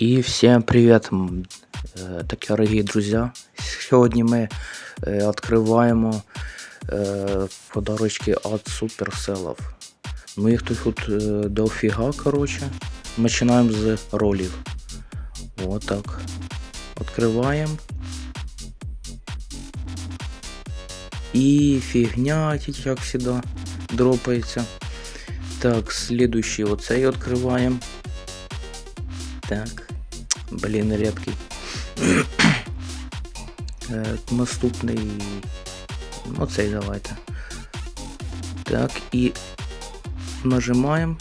И всем привет, э, такі дорогі друзі. Сьогодні ми е, відкриваємо е, подарочки від суперселів. Ну їх тут, е, дофіга, короче. Починаємо з ролів. Вот так. Відкриваємо. І фігня, як завжди, дропається. Так, следующий оцей відкриваємо. Так. Блін, рідкий. Е, Наступний. Оцей давайте. Так, і нажимаємо.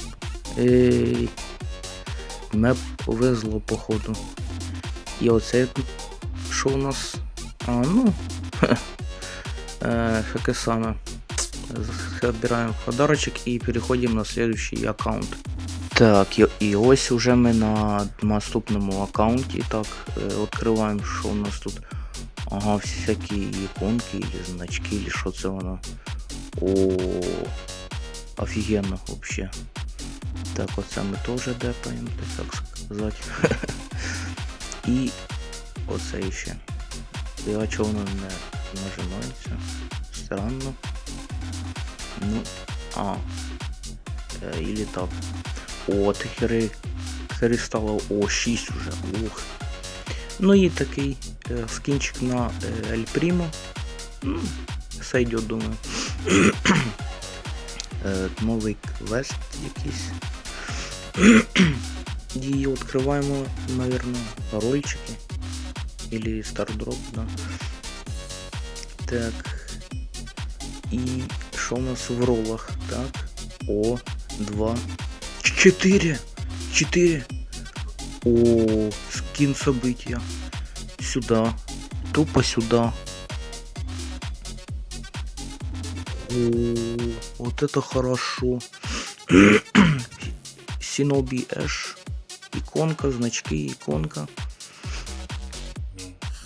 Меп повезло, походу. І оце що у нас? А, ну. Таке саме. Забираємо подарочок і переходимо на следующий аккаунт. Так, і, і ось уже ми на наступному аккаунті. Так, е, відкриваємо, що у нас тут. Ага, всякі іконки, или значки, или що це воно. О, офігенно вообще. Так, оце ми теж депаємо, так сказати. І оце ще. А чого воно не нажимається? Странно. Ну, а. Е, Или так. О, тихери кристалів о 6 уже. Ух. Ну і такий е, скінчик на е, El Primo. Ну, сойдет, думаю. е, новий квест якийсь. І відкриваємо, наверное, рольчики. Или стардроп, да. Так. І що у нас в ролах? Так. О, 2. 4! 4! О, скин события. Сюда. Тупо сюда. О, вот это хорошо. Синоби Эш. Иконка, значки, иконка.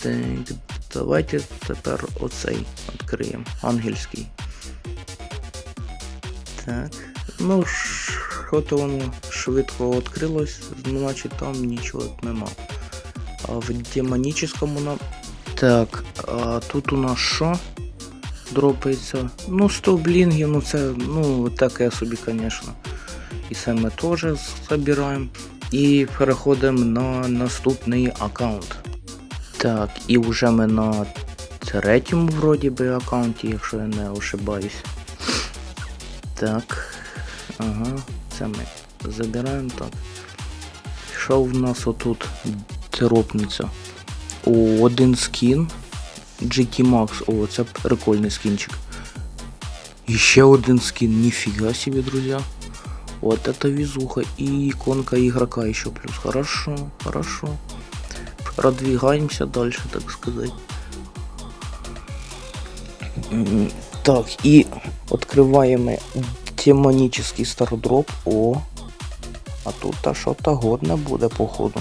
Так, давайте тепер оцей відкриємо. Ангельський. Так. Ну, що то воно швидко відкрилось, значить там нічого нема. А в демонічному нам. Так, а тут у нас що? Дропається. Ну, 100 блінгів, ну це, ну, таке собі, звісно. І це ми теж забираємо. І переходимо на наступний аккаунт. Так, і вже ми на третьому вроді би аккаунті, якщо я не ошибаюсь. Так. Ага, це ми забираємо так. Що в нас отут дропнеться? О, один скін. GT Max. О, це прикольний скінчик. І один скін, ніфіга себе, друзья. Вот это везуха. И иконка игрока еще плюс. Хорошо, хорошо. Продвигаемся дальше, так сказать. Так, и открываем демонический стардроп. О. А тут та що-то годне буде, походу.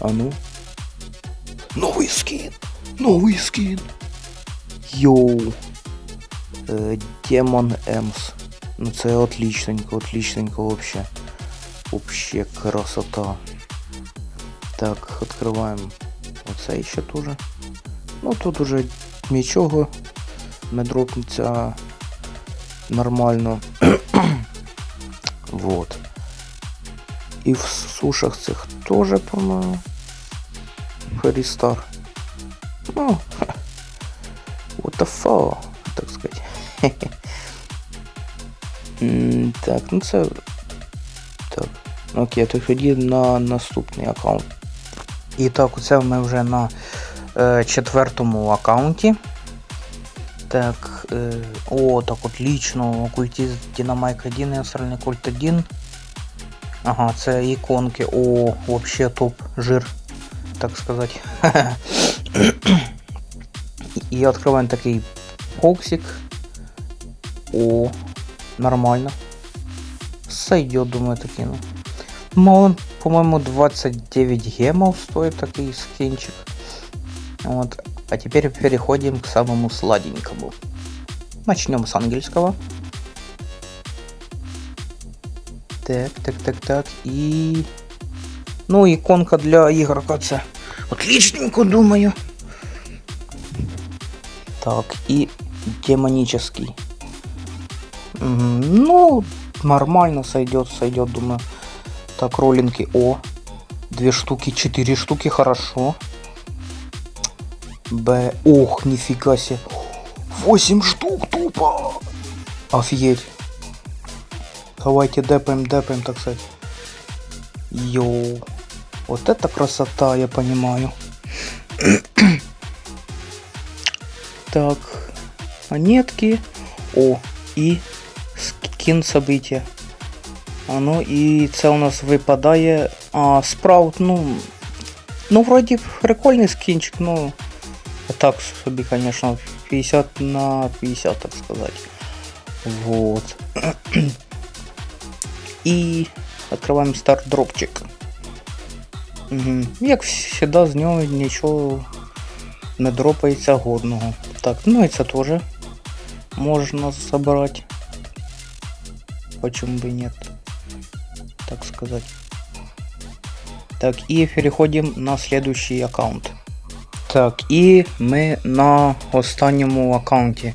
А ну. Новий скін! Новий скін! Йоу. Е, Демон Емс. Ну це отличненько, отличненько вообще. Вообще красота. Так, открываем оцей ще тоже. Ну тут уже нічого не дропнеться нормально. вот. І в сушах цих тоже, по-моєму. Ферістар. Ну, what the fuck, так сказать. Так, ну це. Так. Окей, то тоді на наступний аккаунт. І так, оце ми вже на е, четвертому аккаунті. Так, е, о, так отлично. Окультист Динамайк 1 і астральний культ 1. Ага, це іконки. О, вообще топ жир, так сказать. І відкриваємо такий коксик. О, нормально. Сойдет, думаю, таки, ну. Ну, он, по-моему, 29 гемов стоит такой скинчик. Вот. А теперь переходим к самому сладенькому. Начнем с ангельского. Так, так, так, так. И Ну, іконка для ігрока це отличненько, думаю. Так, і демонический. Мгм, Ну, нормально сойдет, сойдет, думаю. Так, роллинги. О, две штуки, четыре штуки, хорошо. Б. Ох, нифига себе. Восемь штук тупо. Офигеть. Давайте депаем, депаем, так сказать. Йоу. Вот это красота, я понимаю. так. Монетки. О, і скін события. А ну і це у нас випадає. А, спраут, ну. Ну, вроді прикольний скінчик, ну. Так собі, конечно, 50 на 50, так сказать. Вот. І відкриваємо стардропчик. Угу. Як завжди, з нього нічого не дропається годного. Так, ну і це теж можно забрать. Почему бы и нет? Так сказать. Так, и переходим на следующий аккаунт. Так, і ми на останньому аккаунті.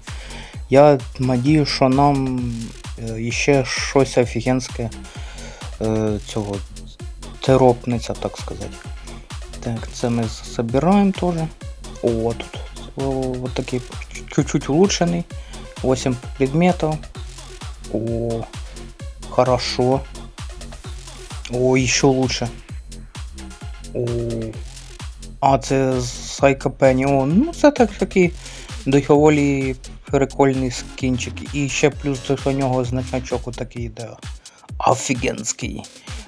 Я надію, що нам е, ще щось офігенське е, цього теропнеться, так сказати. Так, це ми забираємо теж. О, тут о, такий чуть-чуть улучшений. 8 предметов. О, хорошо. О, еще лучше. О. А, це Сайка Пенні. О, ну це так такий доволі прикольний скінчик. І ще плюс до нього значочок такий йде. Офігенський.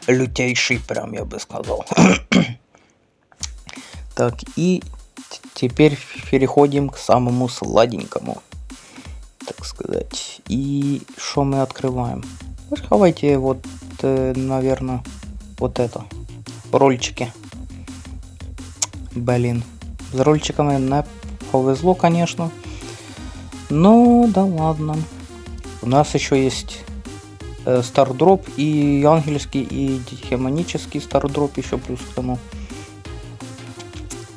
Лютейший, прям я би сказав. так, и теперь переходим к самому сладенькому так сказать. И что мы открываем? Ну, Давайте вот, э, наверное, вот это. Рольчики. Блин. С рольчиками не повезло, конечно. Ну, да ладно. У нас есть э, стардроп и ангельский, и демонический стардроп еще плюс к тому.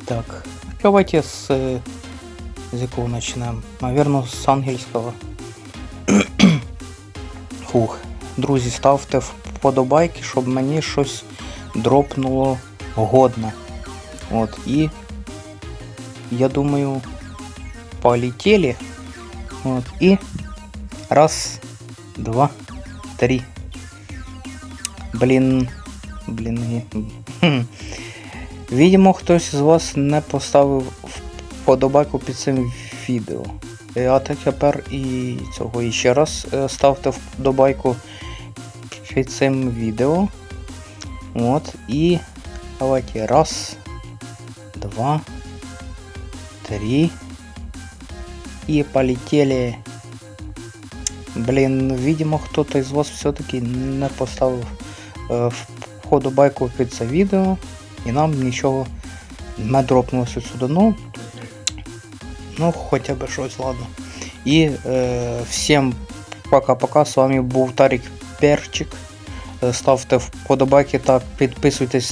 Так, давайте э, з якого почнемо? Навірно, з ангельського. Фух. Друзі, ставте вподобайки, щоб мені щось дропнуло годне. От, і я думаю, полетели. От, і раз, два, три. Блін. Блін. Видимо, хтось з вас не поставив вподобайку під цим відео. А тепер і цього і ще раз е, ставте вподобайку під цим відео. От, і давайте раз, два, три. И полетели. Блин, видимо, кто-то из вас все-таки не поставив е, вподобайку під це відео. І нам нічого не дропнулося сюди. Ну, Ну, хотя бы щось, ладно. І е, всім пока-пока. З вами був Тарік Перчик. Е, Ставте вподобайки та підписуйтесь